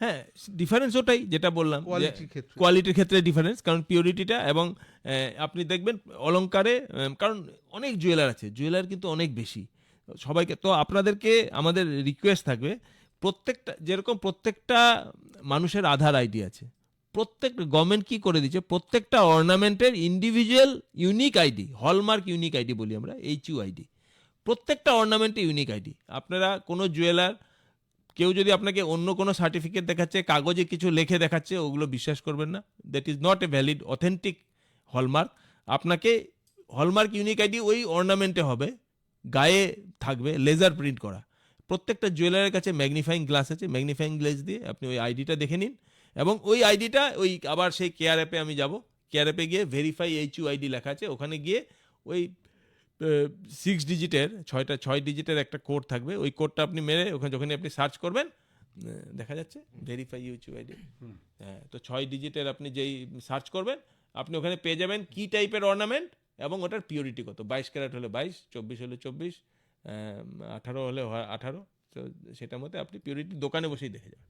হ্যাঁ ডিফারেন্স ওটাই যেটা বললাম কোয়ালিটির ক্ষেত্রে। কোয়ালিটির ক্ষেত্রে ডিফারেন্স কারণ পিওরিটিটা এবং আপনি দেখবেন অলংকারে কারণ অনেক জুয়েলার আছে জুয়েলার কিন্তু অনেক বেশি। সবাইকে তো আপনাদেরকে আমাদের রিকোয়েস্ট থাকবে প্রত্যেকটা যেরকম প্রত্যেকটা মানুষের আধার আইডি আছে প্রত্যেক গভর্নমেন্ট কি করে দিচ্ছে প্রত্যেকটা অর্নামেন্টের individual unique ID hallmark unique ID বলি আমরা এইচ ইউ আইডি প্রত্যেকটা অর্নামেন্টে ইউনিক আইডি আপনারা কোনো জুয়েলার কেউ যদি আপনাকে অন্য কোনো সার্টিফিকেট দেখাচ্ছে, কাগজে কিছু লেখে দেখাচ্ছে, ওগুলো বিশ্বাস করবেন না। That is not a valid authentic hallmark আপনাকে হলমার্ক ইউনিক আইডি ওই অর্নামেন্টে হবে, গায়ে থাকবে লেজার প্রিন্ট করা। প্রত্যেকটা জুয়েলারের কাছে ম্যাগনিফাইং গ্লাস আছে ম্যাগনিফাইং গ্লাস দিয়ে আপনি ওই আইডিটা দেখে নিন। এবং ওই আইডিটা ওই আবার সেই কেয়ার অ্যাপে আমি যাব। কেয়ার অ্যাপে গিয়ে ভেরিফাই এইচ ইউ আইডি লেখা আছে, ওখানে গিয়ে ওই সিক্স ডিজিটের ছয়টা ছয় ডিজিটের একটা কোড থাকবে। ওই কোডটা আপনি মেরে ওখানে যখন আপনি সার্চ করবেন দেখা যাচ্ছে ভেরিফাই ইউচু আইডি হ্যাঁ তো ছয় ডিজিটের আপনি যেই সার্চ করবেন আপনি ওখানে পেয়ে যাবেন কি টাইপের অর্নামেন্ট এবং ওটার পিওরিটি কত। বাইশ ক্যারেট হলে বাইশ চব্বিশ হলে চব্বিশ আঠারো হলে আঠারো তো সেটার মধ্যে আপনি পিওরিটি দোকানে বসেই দেখে যাবেন।